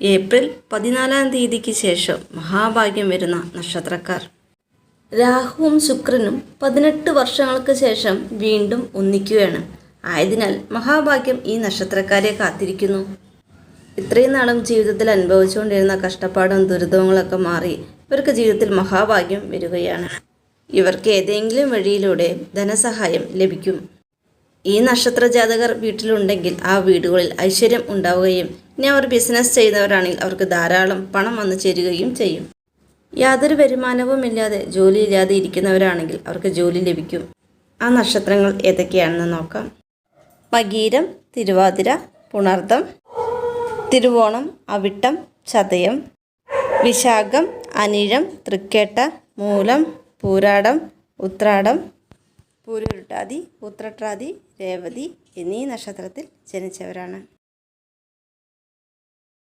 April പതിനാലാം തീയതിക്ക് ശേഷം മഹാഭാഗ്യം വരുന്ന നക്ഷത്രക്കാർ. രാഹുവും ശുക്രനും പതിനെട്ട് വർഷങ്ങൾക്ക് ശേഷം വീണ്ടും ഒന്നിക്കുകയാണ്. ആയതിനാൽ മഹാഭാഗ്യം ഈ നക്ഷത്രക്കാരെ കാത്തിരിക്കുന്നു. ഇത്രയും നാളും ജീവിതത്തിൽ അനുഭവിച്ചുകൊണ്ടിരുന്ന കഷ്ടപ്പാടും ദുരിതങ്ങളൊക്കെ മാറി ഇവർക്ക് ജീവിതത്തിൽ മഹാഭാഗ്യം വരികയാണ്. ഇവർക്ക് ഏതെങ്കിലും വഴിയിലൂടെ ധനസഹായം ലഭിക്കും. ഈ നക്ഷത്ര ജാതകർ വീട്ടിലുണ്ടെങ്കിൽ ആ വീടുകളിൽ ഐശ്വര്യം ഉണ്ടാവുകയും ഇനി അവർ ബിസിനസ് ചെയ്യുന്നവരാണെങ്കിൽ അവർക്ക് ധാരാളം പണം വന്നു ചേരുകയും ചെയ്യും. യാതൊരു വരുമാനവുമില്ലാതെ ജോലിയില്ലാതെ ഇരിക്കുന്നവരാണെങ്കിൽ അവർക്ക് ജോലി ലഭിക്കും. ആ നക്ഷത്രങ്ങൾ ഏതൊക്കെയാണെന്ന് നോക്കാം. മകീരം തിരുവാതിര പുണർദം തിരുവോണം അവിട്ടം ചതയം വിശാഖം അനിഴം തൃക്കേട്ട മൂലം പൂരാടം ഉത്രാടം പൂരുരുട്ടാതി ഉത്രട്ടാതി രേവതി എന്നീ നക്ഷത്രത്തിൽ ജനിച്ചവരാണ്.